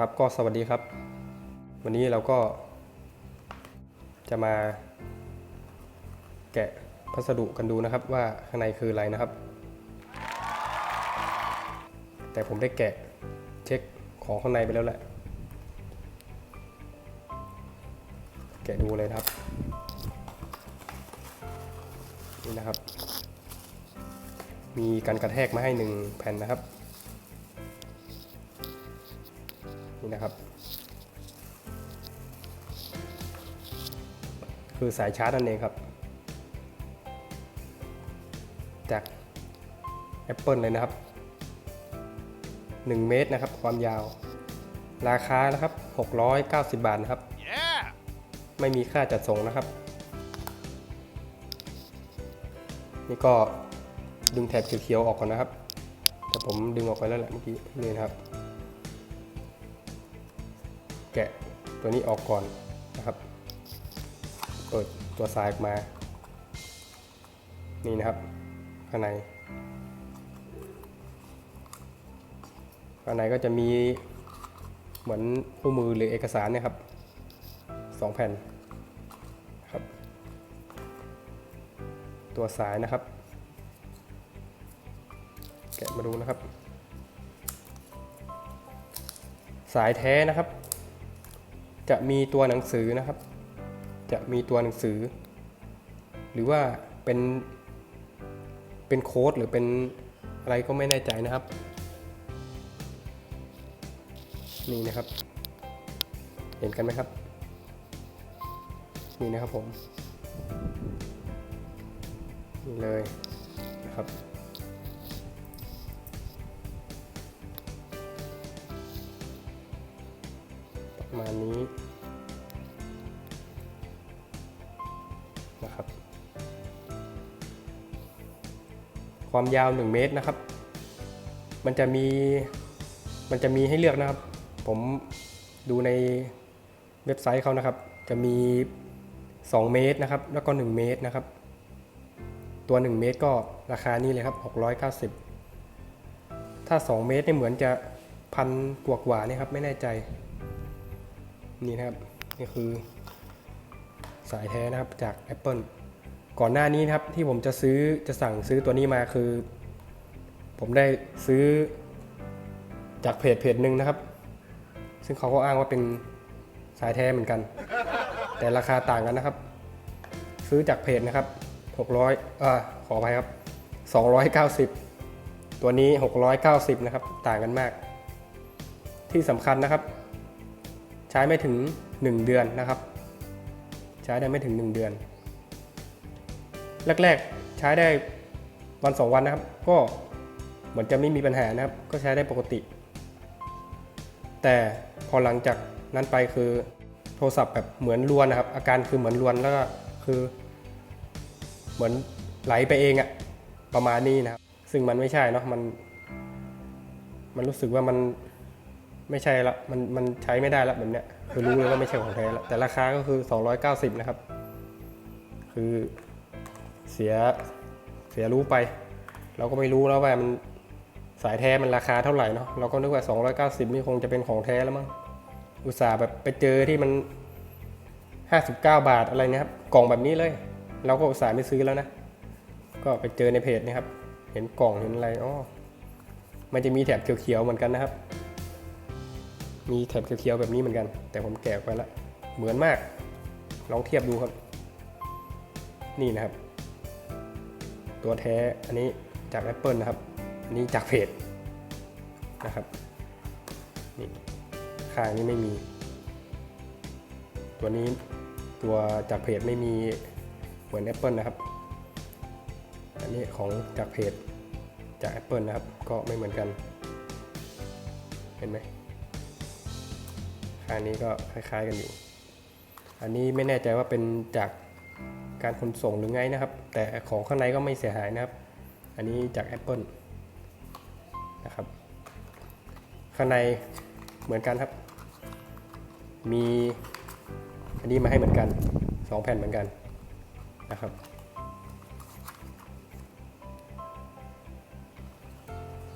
ครับก็สวัสดีครับ วันนี้เราก็จะมาแกะพัสดุกันดูนะครับว่าข้างในคืออะไรนะครับ แต่ผมได้แกะเช็คของข้างในไปแล้วแหละ แกะดูเลยครับ นี่นะครับ มีการกระแทกมาให้หนึ่งแผ่นนะครับ นี่นะครับ คือสายชาร์จนั่นเองครับ จาก Apple เลยนะครับ 1 เมตรนะครับ ความยาว ราคานะครับ 690 บาทนะครับ Yeah! ไม่มีค่าจัดส่งนะครับ นี่ก็ดึงแถบเขียวๆออกก่อนนะครับ แต่ผมดึงออกไปแล้วแหละเมื่อกี้นี่นะครับ แกะตัวนี้ออกก่อนนะครับ เปิดตัวสายออกมา นี่นะครับข้างในข้างในก็จะมีเหมือนคู่มือหรือเอกสารเนี่ยครับสองแผ่นครับ ตัวสายนะครับ แกะมาดูนะครับ สายแท้นะครับ จะมีตัวหนังสือนะครับ จะมีตัวหนังสือ หรือว่าเป็นเป็นโค้ดหรือเป็นอะไรก็ไม่แน่ใจนะครับ นี่นะครับ เห็นกันไหมครับ นี่นะครับผม นี่เลยนะครับ ประมาณนี้นะครับ ความยาว 1 เมตรนะครับ มันจะมีมันจะมีให้เลือกนะครับ ผมดูในเว็บไซต์เขานะครับ จะมี 2 เมตรนะครับ แล้วก็ 1 เมตรนะครับ ตัว 1 เมตรก็ราคานี้เลยครับ 690 ถ้า 2 เมตรเนี่ยเหมือนจะพันกว่ากว่าเนี่ยครับ ไม่แน่ใจ นี่นะครับนี่คือ สายแท้นะครับจาก Apple ก่อนหน้านี้นครับที่ผมจะซื้อจะสั่งซื้อตัวนี้มาคือ ผมได้ซื้อจากเพจเพจหนึ่งนะครับ ซึ่งเขาก็อ้างว่าเป็นสายแท้เหมือนกัน แต่ราคาต่างกันนะครับ ซื้อจากเพจนะครับ600อ่าขออภัยครับ 290 ตัวนี้ 690 นะครับ ต่างกันมาก ที่สำคัญนะครับ ใช้ไม่ถึง 1 เดือนนะครับ ใช้ได้ไม่ถึง 1 เดือน แรกๆใช้ได้วันสองวันนะครับ ก็เหมือนจะไม่มีปัญหานะครับ ก็ใช้ได้ปกติ แต่พอหลังจากนั้นไปคือโทรศัพท์แบบเหมือนลวนนะครับ อาการคือเหมือนลวนแล้วก็คือ เหมือนไหลไปเองอะประมาณนี้นะครับ ซึ่งมันไม่ใช่เนาะมัน มันรู้สึกว่ามัน ไม่ใช่ละมันมันใช้ไม่ได้ละแบบเนี้ยคือรู้เลยว่าไม่ใช่ของแท้ละแต่ราคาก็คือ 290 นะครับ คือเสียเสียรู้ไป เราก็ไม่รู้แล้วว่ามันสายแท้มันราคาเท่าไหร่เนาะเราก็นึกว่า 290 นี่คงจะเป็นของแท้แล้วมั้งอุตส่าห์แบบไปเจอที่มัน 59 บาทอะไรเนี่ยครับ กล่องแบบนี้เลย เราก็อุตส่าห์ไม่ซื้อแล้วนะ ก็ไปเจอในเพจนี่ครับ เห็นกล่องเห็นอะไรอ๋อมันจะมีแถบเขียวๆเหมือนกันนะครับ มีแถบเขียวๆแบบนี้เหมือนกัน แต่ผมแกะไปแล้วเหมือนมาก ลองเทียบดูครับ นี่นะครับ ตัวแท้อันนี้จาก Apple นะครับ อันนี้จากเพจนะครับนี่ข้างนี้ไม่มี ตัวนี้ตัวจากเพจไม่มีเหมือน Apple นะครับ อันนี้ของจากเพจจาก Apple นะครับ ก็ไม่เหมือนกัน เห็นไหม ข้างนี้ก็คล้าย ๆกันอยู่ อันนี้ไม่แน่ใจว่าเป็นจากการขนส่งหรือไงนะครับ แต่ของข้างในก็ไม่เสียหายนะครับ อันนี้จาก Apple นะครับ ข้างในเหมือนกันครับ มีอันนี้มาให้เหมือนกันสองแผ่นเหมือนกันนะครับ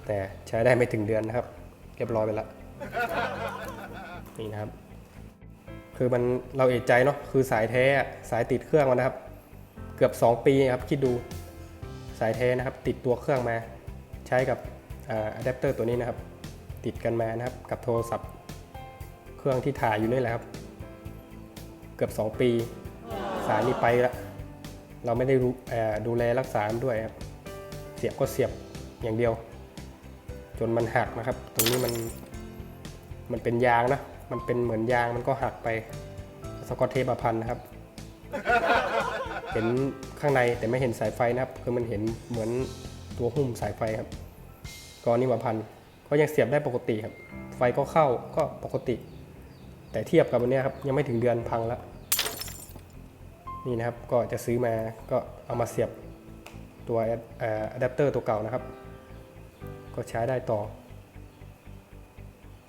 แต่ใช้ได้ไม่ถึงเดือนนะครับ เรียบร้อยไปแล้ว นี่นะครับ คือมันเราเอะใจเนาะคือสายแท้สายติดเครื่องมานะครับ เกือบ 2 ปีครับคิดดูสายแท้นะครับ ติดตัวเครื่องมา ใช้กับอะแดปเตอร์ตัวนี้นะครับ ติดกันมานะครับ กับโทรศัพท์ เครื่องที่ถ่ายอยู่นี่แหละครับ เกือบ 2 ปี สายนี้ไปล้วเราไม่ได้รู้ดูแลรักษาด้วยครับ เสียบก็เสียบอย่างเดียว จนมันหักนะครับ ตรงนี้มันมันเป็นยางนะ มันเป็นเหมือนยางมันก็หักไป สกอตเทปพันนะครับ เห็นข้างในแต่ไม่เห็นสายไฟนะครับ คือมันเห็นเหมือนตัวหุ้มสายไฟครับก็นี่มาพันก็ยังเสียบได้ปกติครับ ไฟก็เข้าก็ปกติ แต่เทียบกับวันนี้ครับยังไม่ถึงเดือนพังแล้ว นี่นะครับก็จะซื้อมาก็เอามาเสียบตัวอะแดปเตอร์ตัวเก่านะครับ ก็ใช้ได้ต่อ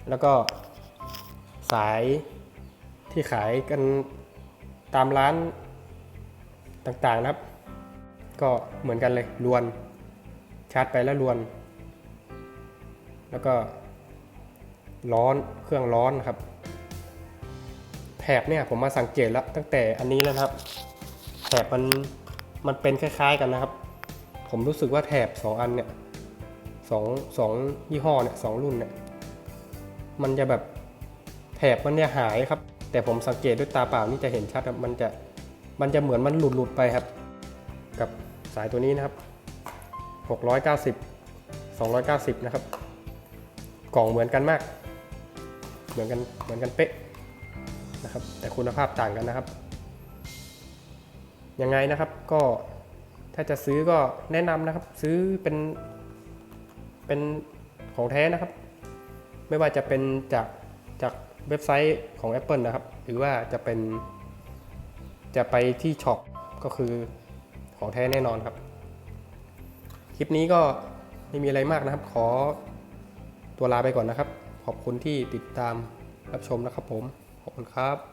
แล้วก็ สายที่ขายกันตามร้านต่างๆนะครับ ก็เหมือนกันเลยลวน ชาร์จไปแล้วลวน แล้วก็ร้อนเครื่องร้อนครับแถบเนี่ยผมมาสังเกตแล้วตั้งแต่อันนี้แล้วครับแถบมันมันเป็นคล้าย ๆกันนะครับ ผมรู้สึกว่าแถบสองอันเนี่ยสองสองยี่ห้อเนี่ยสองรุ่นเนี่ยมันจะแบบ ถบมันจะหายครับ แต่ผมสังเกตด้วยตาเปล่านี่จะเห็นชัดครับมันจะมันจะเหมือนมันหลุดหลุดไปครับ กับสายตัวนี้นะครับ 690 290 นะครับ กล่องเหมือนกันมาก เหมือนกันเหมือนกันเป๊ะนะครับ แต่คุณภาพต่างกันนะครับ ยังไงนะครับก็ถ้าจะซื้อก็แนะนำนะครับ ซื้อเป็นเป็นของแท้นะครับ ไม่ว่าจะเป็นจากจาก เว็บไซต์ของ Apple นะครับ หรือว่าจะเป็น จะไปที่ช็อปก็คือของแท้แน่นอนครับ คลิปนี้ก็ไม่มีอะไรมากนะครับ ขอตัวลาไปก่อนนะครับ ขอบคุณที่ติดตามรับชมนะครับผม ขอบคุณครับ